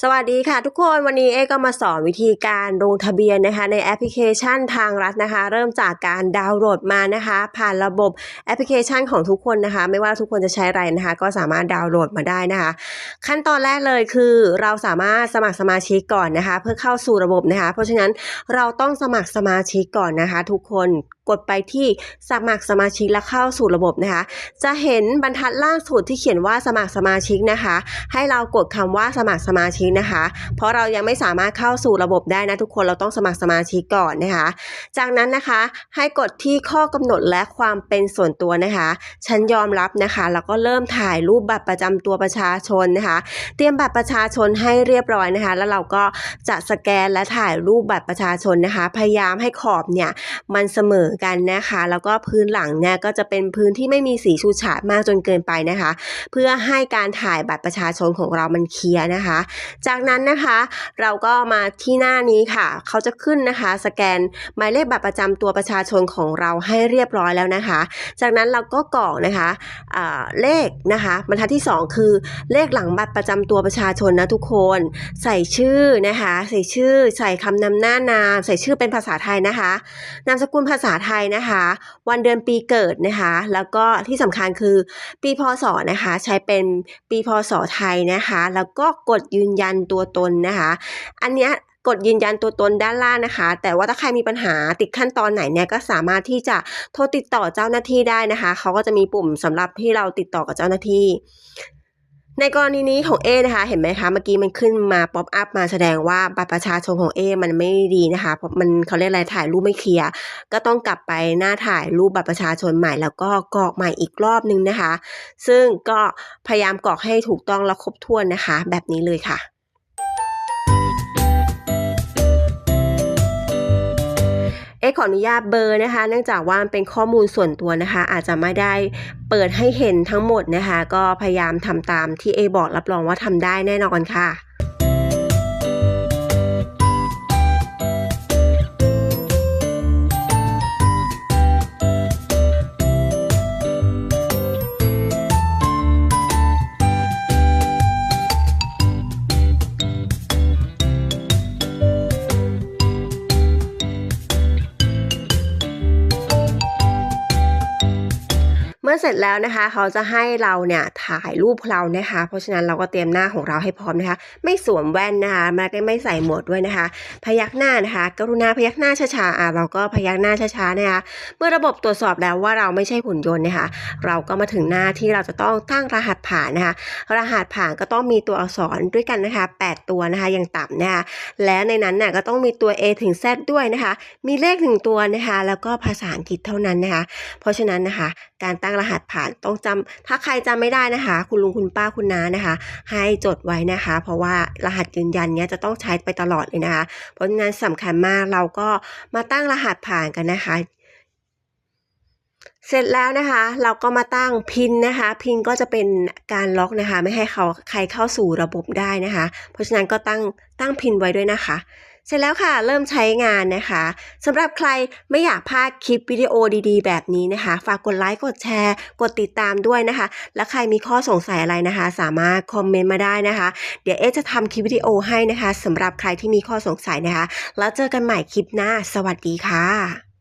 สวัสดีค่ะทุกคนวันนี้เอก็มาสอนวิธีการลงทะเบียนนะคะ ในแอปพลิเคชันทางรัฐนะคะ เริ่มจากการดาวน์โหลดมานะคะ ผ่านระบบแอปพลิเคชันของทุกคนนะคะ ไม่ว่าทุกคนจะใช้อะไรนะคะ ก็สามารถดาวน์โหลดมาได้นะคะ ขั้นตอนแรกเลยคือเราสามารถสมัครสมาชิกก่อนนะคะ เพื่อเข้าสู่ระบบนะคะ เพราะฉะนั้นเราต้องสมัครสมาชิกก่อนนะคะ ทุกคนกดไปที่สมัครสมาชิกและเข้าสู่ระบบนะคะ จะเห็นบรรทัดล่างสุดที่เขียนว่าสมัครสมาชิกนะคะ ให้เรากดคำว่าสมัครสมาชิกนะคะ เพราะเรายังไม่สามารถเข้าสู่ระบบได้นะทุกคนเราต้องสมัครสมาชิกก่อนนะคะ จากนั้นนะคะให้กดที่ข้อกำหนดและความเป็นส่วนตัวนะคะ ฉันยอมรับนะคะ แล้วก็เริ่มถ่ายรูปบัตรประจำตัวประชาชนนะคะ เตรียมบัตรประชาชนให้เรียบร้อยนะคะ แล้วเราก็จะสแกนและถ่ายรูปบัตรประชาชนนะคะ พยายามให้ขอบเนี่ยมันเสมอกันนะคะ แล้วก็พื้นหลังเนี่ยก็จะเป็นพื้นที่ไม่มีสีฉูดฉาดมากจนเกินไปนะคะ เพื่อให้การถ่ายบัตรประชาชนของเรามันเคลียร์นะคะจากนั้นนะคะ เราก็มาที่หน้านี้ค่ะ เขาจะขึ้นนะคะ สแกนหมายเลขบัตรประจำตัวประชาชนของเราให้เรียบร้อยแล้วนะคะ จากนั้นเราก็กรอกนะคะเลขนะคะบรรทัดที่ 2 คือเลขหลังบัตรประจำตัวประชาชนนะทุกคน ใส่ชื่อนะคะ ใส่ชื่อ ใส่คำนำหน้านาม ใส่ชื่อเป็นภาษาไทยนะคะ นามสกุลภาษาไทยนะคะ วันเดือนปีเกิดนะคะ แล้วก็ที่สำคัญคือปีพศนะคะ ใช้เป็นปีพศไทยนะคะ แล้วก็กดยืนยันันตัวตนนะคะ อันเนี้ยกดยืนยันตัวตนด้านล่างนะคะ แต่ว่าถ้าใครมีปัญหาติดขั้นตอนไหนเนี่ยก็สามารถที่จะโทรติดต่อเจ้าหน้าที่ได้นะคะ เขาก็จะมีปุ่มสำหรับที่เราติดต่อกับเจ้าหน้าที่ ในกรณีนี้ของเอนะคะ เห็นไหมคะ เมื่อกี้มันขึ้นมาป๊อปอัพมาแสดงว่าบัตรประชาชนของเอมันไม่ดีนะคะเพราะมันเขาเรียกอะไรถ่ายรูปไม่เคลียร์ก็ต้องกลับไปหน้าถ่ายรูปบัตรประชาชนใหม่แล้วก็กรอกใหม่อีกรอบนึงนะคะ ซึ่งก็พยายามกรอกให้ถูกต้องและครบถ้วนนะคะ แบบนี้เลยค่ะ เอขออนุญาตเบอร์นะคะ เนื่องจากว่ามันเป็นข้อมูลส่วนตัวนะคะ อาจจะไม่ได้เปิดให้เห็นทั้งหมดนะคะ ก็พยายามทำตามที่เอบอกรับรองว่าทำได้แน่นอนค่ะ มื่อเสร็จแล้วนะคะ เขาจะให้เราเนี่ยถ่ายรูปเรานะคะ เพราะฉะนั้นเราก็เตรียมหน้าของเราให้พร้อมนะคะ ไม่สวมแว่นนะคะและก็ไม่ใส่หมวกด้วยนะคะ พยักหน้านะคะ กรุณาพยักหน้าช้าๆอะเราก็พยักหน้าช้าๆนะคะ เมื่อระบบตรวจสอบแล้วว่าเราไม่ใช่หุ่นยนต์นะคะ เราก็มาถึงหน้าที่เราจะต้องตั้งรหัสผ่านนะคะ รหัสผ่านก็ต้องมีตัวอักษรด้วยกันนะคะ 8 ตัวนะคะอย่างต่ำนะคะและในนั้นน่ะก็ต้องมีตัว A ถึง Z ด้วยนะคะ มีเลขหนึ่งตัวนะคะ แล้วก็ภาษาอังกฤษเท่านั้นนะคะ เพราะฉะนั้นนะคะ การตั้งรหัสผ่านต้องจำถ้าใครจำไม่ได้นะคะ คุณลุงคุณป้าคุณน้านะคะ ให้จดไว้นะคะ เพราะว่ารหัสยืนยันเนี้ยจะต้องใช้ไปตลอดเลยนะคะ เพราะฉะนั้นสำคัญมากเราก็มาตั้งรหัสผ่านกันนะคะ เสร็จแล้วนะคะเราก็มาตั้งพินนะคะ พินก็จะเป็นการล็อกนะคะ ไม่ให้เขาใครเข้าสู่ระบบได้นะคะ เพราะฉะนั้นก็ตั้งตั้งพินไว้ด้วยนะคะ เสร็จแล้วค่ะเริ่มใช้งานนะคะสำหรับใครไม่อยากพลาดคลิปวิดีโอดีๆ แบบนี้นะคะ ฝากกดไลค์กดแชร์ กดติดตามด้วยนะคะ และใครมีข้อสงสัยอะไรนะคะ สามารถคอมเมนต์มาได้นะคะ เดี๋ยวเอ๊จะทำคลิปวิดีโอให้นะคะสำหรับใครที่มีข้อสงสัยนะคะ แล้วเจอกันใหม่คลิปหน้า สวัสดีค่ะ